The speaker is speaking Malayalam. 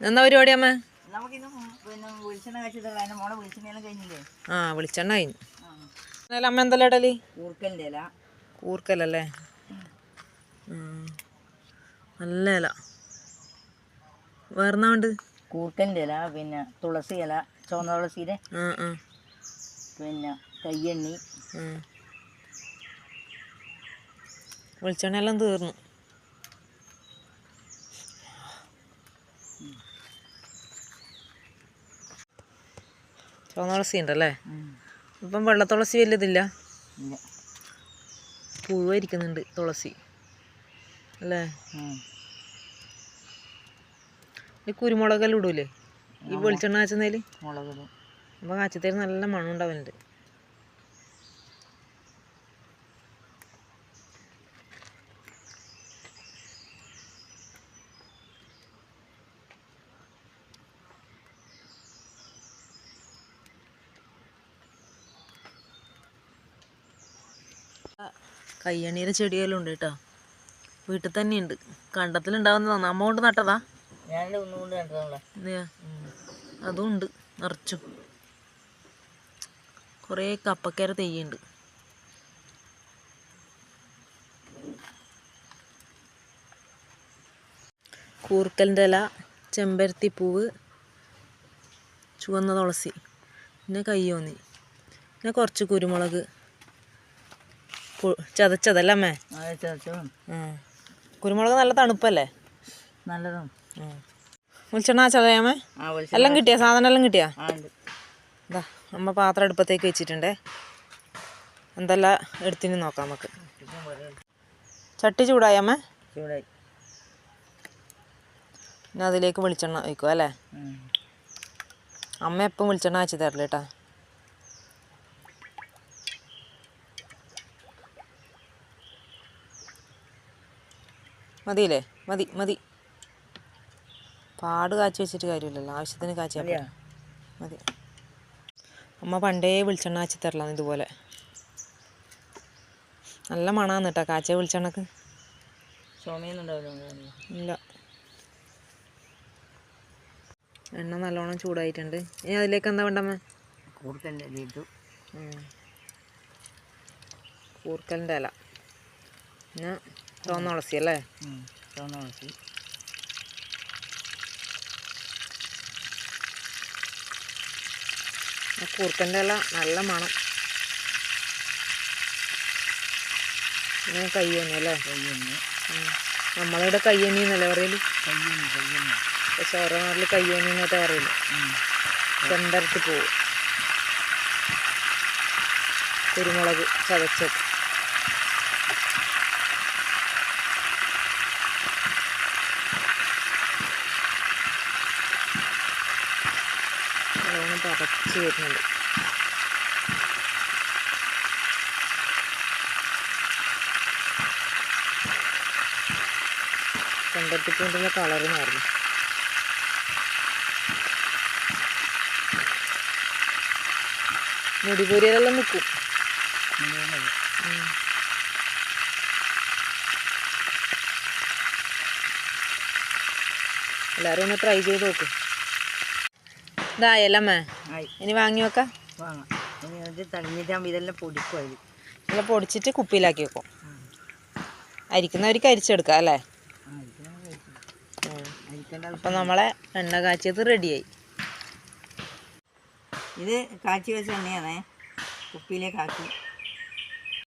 എന്നാ പരിപാടി അമ്മ? ആ വെളിച്ചെണ്ണ കഴിഞ്ഞു. എന്നാലും അമ്മ എന്തെല്ലാം ഇടൽ? കൂർക്കലല്ലേ നല്ല ഇല. വേറെന്നാ ഉണ്ട് ഇല പിന്നെ തുളസി ഇല ചുവന്ന തുളസിയുടെ പിന്നെ കയ്യെണ്ണി. വെളിച്ചെണ്ണ എല്ലാം തീർന്നു. ചുവന്ന തുളസി ഉണ്ടല്ലേ ഇപ്പം വെള്ള തുളസി വലിയതില്ല പുഴുവായിരിക്കുന്നുണ്ട് തുളസി. അല്ലേ? ഈ കുരുമുളകെല്ലാം ഇടൂലേ? ഈ വെളിച്ചെണ്ണ കാച്ചുന്നതിൽ മുളക് ഇടും. അപ്പോൾ കാച്ചത്തേര് നല്ല മണം ഉണ്ടാവുന്നുണ്ട് കയ്യണ്ണീരെ ചെടിയെല്ലാം ഉണ്ട് കേട്ടോ. വീട്ടിൽ തന്നെ ഉണ്ട്. കണ്ടത്തിലുണ്ടാവുന്നതാണ് അമ്മ കൊണ്ട് നട്ടതാ? അതും ഉണ്ട്. നിറച്ചും. കുറേ കപ്പക്കര തെയ്യുണ്ട്. കൂർക്കലിന്റെ ഇല ചെമ്പരത്തി പൂവ് ചുവന്ന തുളസി പിന്നെ കയ്യോന്നി പിന്നെ കുറച്ച് കുരുമുളക് ചതച്ചതല്ലേ അമ്മേ? കുരുമുളക് നല്ല തണുപ്പല്ലേ? നല്ലതാണ്. വിളിച്ചെണ്ണ ചതയാമേ എല്ലാം കിട്ടിയാ? സാധനം എല്ലാം കിട്ടിയാ? ഇതാ അമ്മ പാത്രം അടുപ്പത്തേക്ക് വെച്ചിട്ടുണ്ട്. എന്തെല്ലാം എടുത്തിന് നോക്കാം നമുക്ക്. ചട്ടി ചൂടായി അമ്മ? ചൂടായി. പിന്നെ അതിലേക്ക് വെളിച്ചെണ്ണ ഒഴിക്കുക അല്ലേ അമ്മ എപ്പം വെളിച്ചെണ്ണ വെച്ച് തരില്ല കേട്ടാ? മതിയില്ലേ? മതി മതി. പാട് കാച്ചി വെച്ചിട്ട് കാര്യമില്ലല്ലോ. ആവശ്യത്തിന് കാച്ചി മതി. അമ്മ പണ്ടേ വെളിച്ചെണ്ണ കാച്ചി തരലാന്ന് ഇതുപോലെ. നല്ല മണാന്ന് കേട്ടോ കാച്ച വെളിച്ചെണ്ണക്ക്. ഇല്ല. എണ്ണ നല്ലോണം ചൂടായിട്ടുണ്ട്. ഇനി അതിലേക്ക് എന്താ വേണ്ടമ്മ? കൂർക്കലിന്റെ ഇല. പിന്നെ ചുവന്ന തുളസി അല്ലേ. ചുവന്ന തുളസി കൂർക്കന്റെ ഇല നല്ല മണം. കയ്യണി അല്ലേ? കയ്യെണ്ണി ഉം. നമ്മളിവിടെ കയ്യണി എന്നല്ലേ പറയൽ? കയ്യെണ്ണി കയ്യെണ്ണി പക്ഷെ ഓരോ നാട്ടിൽ കയ്യണി എന്നിട്ട് പറയൽ. ഉം. പോവും. കുരുമുളക് ചതച്ചത്. പതച്ച് വരുന്നുണ്ട് ചെമ്പരത്തിപ്പൂവിന്റെ കളറ് മാറുന്നു മുടിപൊരിയിലെല്ലാം നിൽക്കും എല്ലാവരും ഒന്ന് ട്രൈ ചെയ്ത് നോക്കും. ഇതായല്ലമ്മേ ഇനി വാങ്ങി വെക്കാം? വാങ്ങാം. ഇനി തണിഞ്ഞിട്ടാകുമ്പോൾ ഇതെല്ലാം പൊടിച്ചിട്ട് കുപ്പിയിലാക്കി വെക്കും. അരിക്കുന്നവർക്ക് അരിച്ചെടുക്കാം അല്ലേ? അപ്പം നമ്മളെ എണ്ണ കാച്ചിയത് റെഡിയായി. ഇത് കാച്ചി വെച്ച എണ്ണയാണേ. കുപ്പിയിലേക്ക് ആക്കി.